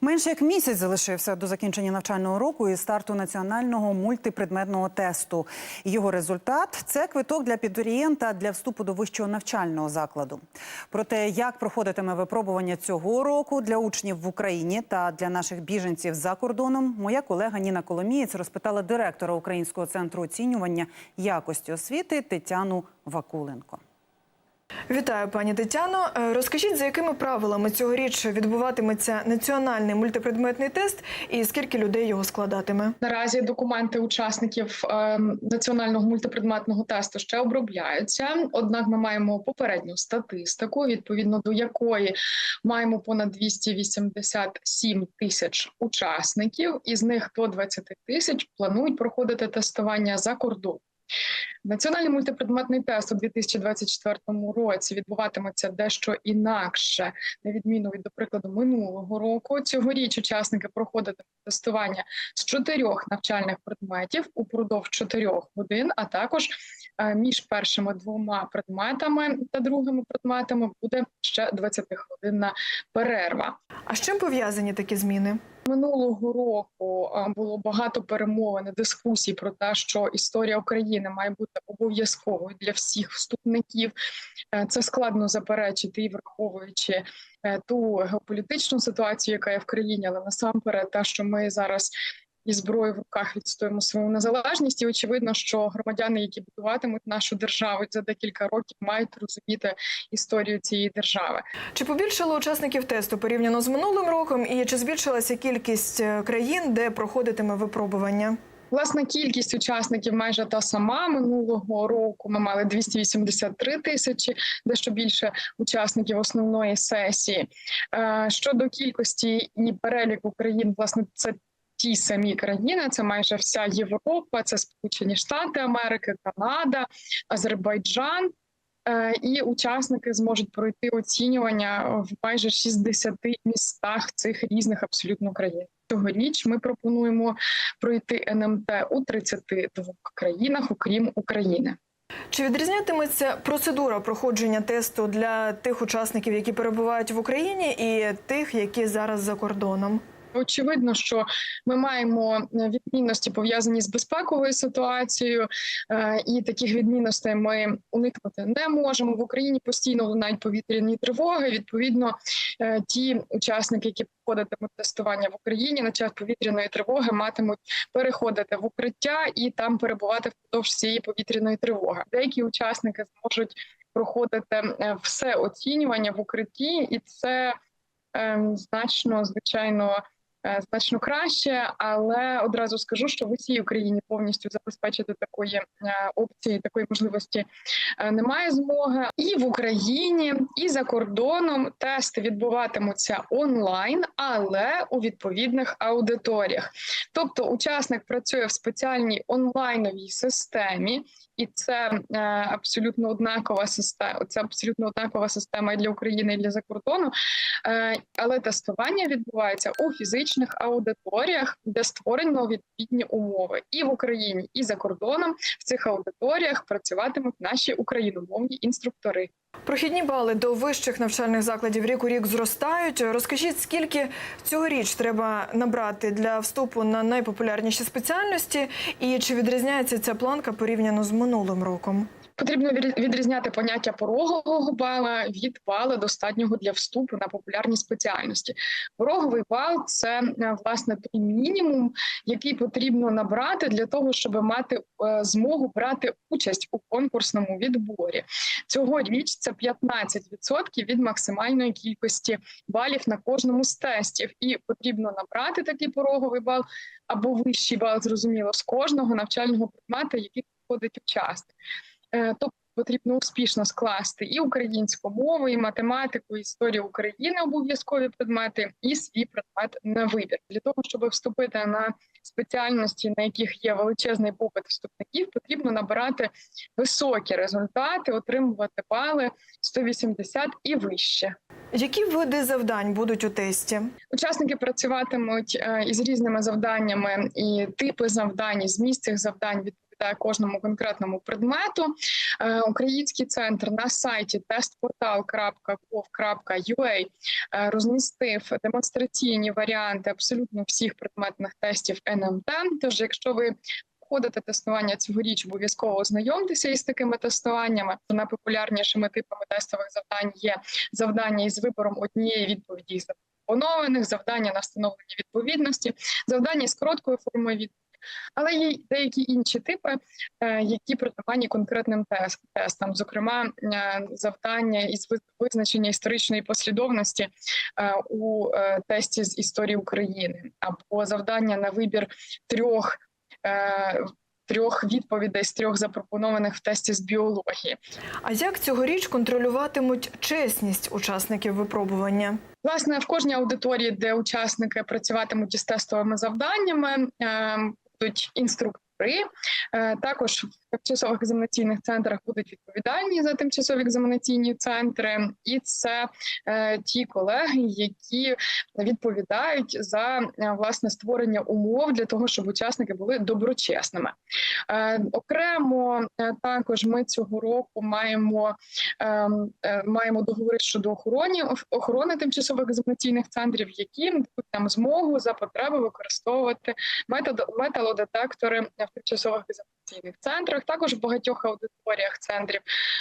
Менше як місяць залишився до закінчення навчального року і старту національного мультипредметного тесту. Його результат це квиток для підорієнта для вступу до вищого навчального закладу. Про те, як проходитиме випробування цього року для учнів в Україні та для наших біженців за кордоном, моя колега Ніна Коломієць розпитала директора Українського центру оцінювання якості освіти Тетяну Вакуленко. Вітаю, пані Тетяно. Е, Розкажіть, за якими правилами цьогоріч відбуватиметься національний мультипредметний тест і скільки людей його складатиме? Наразі документи учасників е, національного мультипредметного тесту ще обробляються. Однак ми маємо попередню статистику, відповідно до якої маємо понад 287 тисяч учасників, із них до 20 тисяч планують проходити тестування за кордон. Національний мультипредметний тест у 2024 році відбуватиметься дещо інакше, на відміну від, до прикладу, минулого року. Цьогоріч учасники проходитимуть тестування з чотирьох навчальних предметів упродовж чотирьох годин, а також між першими двома предметами та другими предметами буде ще 20-годинна перерва. А з чим пов'язані такі зміни? Минулого року було багато перемовин і дискусій про те, що історія України має бути обов'язковою для всіх вступників. Е, Це складно заперечити і враховуючи е, ту геополітичну ситуацію, яка є в країні, але насамперед, те, що ми зараз. І зброю в руках відстоїмо свою незалежність, і очевидно, що громадяни, які будуватимуть нашу державу за декілька років, мають розуміти історію цієї держави. Чи побільшало учасників тесту порівняно з минулим роком, і чи збільшилася кількість е, країн, де проходитиме випробування? Власна кількість учасників майже та сама минулого року. Ми мали 283 тисячі, дещо більше учасників основної сесії. Е, Щодо кількості і переліку країн, власне, це ті самі країни. Це майже вся Європа, це Сполучені Штати Америки, Канада, Азербайджан. Е, І учасники зможуть пройти оцінювання в майже 60 містах цих різних абсолютно країн. Цьогоріч ми пропонуємо пройти НМТ у 32 країнах, окрім України. Чи відрізнятиметься процедура проходження тесту для тих учасників, які перебувають в Україні, і тих, які зараз за кордоном? Очевидно, що ми маємо відмінності пов'язані з безпековою ситуацією, е, і таких відмінностей ми уникнути не можемо. В Україні постійно лунають повітряні тривоги. Відповідно, е, ті учасники, які проходитимуть тестування в Україні на час повітряної тривоги, матимуть переходити в укриття і там перебувати впродовж цієї повітряної тривоги. Деякі учасники зможуть проходити е, все оцінювання в укритті, і це ем, значно звичайно. Е, Значно краще, але одразу скажу, що в усій Україні повністю забезпечити такої е, опції, такої можливості е, немає змоги. І в Україні, і за кордоном тести відбуватимуться онлайн, але у відповідних аудиторіях. Тобто, учасник працює в спеціальній онлайновій системі, і це абсолютно однакова система. Це абсолютно однакова система і для України, і для закордону. Але тестування відбувається у фізичних аудиторіях, де створено відповідні умови і в Україні, і за кордоном. В цих аудиторіях працюватимуть наші україномовні інструктори. Прохідні бали до вищих навчальних закладів рік у рік зростають. Розкажіть, скільки цьогоріч треба набрати для вступу на найпопулярніші спеціальності, і чи відрізняється ця планка порівняно з минулим роком? Потрібно відрізняти поняття порогового бала від бала достатнього для вступу на популярні спеціальності. Пороговий бал це е, власне той мінімум, який потрібно набрати для того, щоб мати е, змогу брати участь у конкурсному відборі. Цьогоріч це 15% від максимальної кількості балів на кожному з тестів, і потрібно набрати такий пороговий бал або вищий бал, зрозуміло, з кожного навчального предмета, який проходить учасник. Е, Тобто потрібно успішно скласти і українську мову, і математику, і історію України обов'язкові предмети, і свій предмет на вибір для того, щоб вступити на спеціальності, на яких є величезний попит вступників, потрібно набирати високі результати, отримувати бали 180 і вище. Які види завдань будуть у тесті? Учасники працюватимуть е, із різними завданнями, і типи завдань, і зміст цих завдань відповідно відповідає кожному конкретному предмету. Е, Український центр на сайті testportal.gov.ua е, розмістив демонстраційні варіанти абсолютно всіх предметних тестів НМТ. Тож, якщо ви проходите тестування цьогоріч, обов'язково ознайомтеся із такими тестуваннями. Найпопулярнішими типами тестових завдань є завдання із вибором однієї відповіді запропонованих, завдання на встановлення відповідності, завдання з короткою формою відповіді. Але є деякі інші типи, е, які притаманні конкретним тест- тестам, зокрема е, завдання із визначення історичної послідовності е, у тесті з історії України, або завдання на вибір трьох. Трьох відповідей з трьох запропонованих в тесті з біології. А як цьогоріч контролюватимуть чесність учасників випробування? Власне, в кожній аудиторії, де учасники працюватимуть із тестовими завданнями, е, будуть. Е, Також в тимчасових екзаменаційних центрах будуть відповідальні за тимчасові екзаменаційні центри, і це е, ті колеги, які відповідають за е, власне створення умов для того, щоб учасники були доброчесними. Окремо також ми цього року маємо ем, маємо договори щодо охорони охорони тимчасових екзаменаційних центрів, які дадуть нам змогу за потреби використовувати металодетектори в тимчасових екзаменаційних центрах. Також в багатьох аудиторіях центрів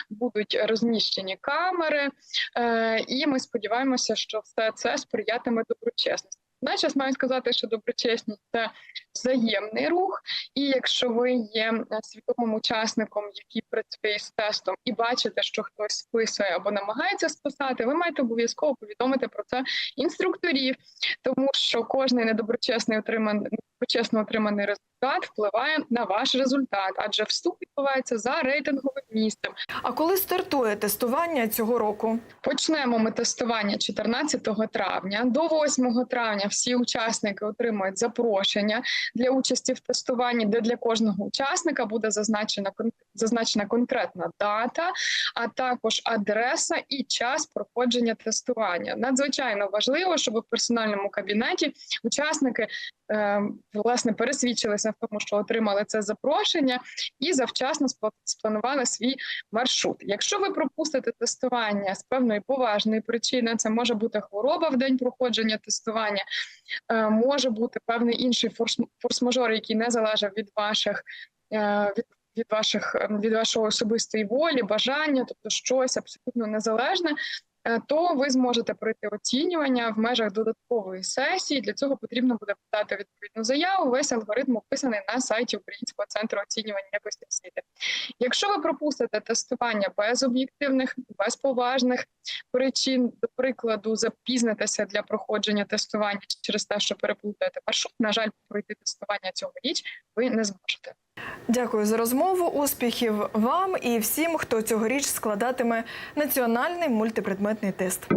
будуть розміщені камери, е, і ми сподіваємося, що все це сприятиме доброчесності. Начас маю сказати, що доброчесність це взаємний рух, і якщо ви є свідомим учасником, який працює з тестом, і бачите, що хтось списує або намагається списати, ви маєте обов'язково повідомити про це інструкторів, тому що кожний недоброчесний отриманий недоброчесно отриманий результат впливає на ваш результат, адже вступ відбувається за рейтинговим місцем. А коли стартує тестування цього року? Почнемо ми тестування 14 травня. До 8 травня всі учасники отримують запрошення для участі в тестуванні, де для кожного учасника буде зазначена зазначена конкретна дата, а також адреса і час проходження тестування. Надзвичайно важливо, щоб в персональному кабінеті учасники е, власне пересвідчилися в тому, що отримали це запрошення, і завчасно спла- спланували свій маршрут. Якщо ви пропустите тестування з певної поважної причини, це може бути хвороба в день проходження тестування, е, може бути певний інший форс- форс-мажор, який не залежав від ваших. е, Від від ваших е, від вашої особистої волі, бажання, тобто щось абсолютно незалежне, то ви зможете пройти оцінювання в межах додаткової сесії. Для цього потрібно буде подати відповідну заяву. Весь алгоритм описаний на сайті Українського центру оцінювання якості освіти. Якщо ви пропустите тестування без об'єктивних, без поважних причин, до прикладу, запізнитеся для проходження тестування через те, що переплутаєте маршрут, на жаль, пройти тестування цьогоріч ви не зможете. Дякую за розмову. Успіхів вам і всім, хто цьогоріч складатиме національний мультипредметний тест.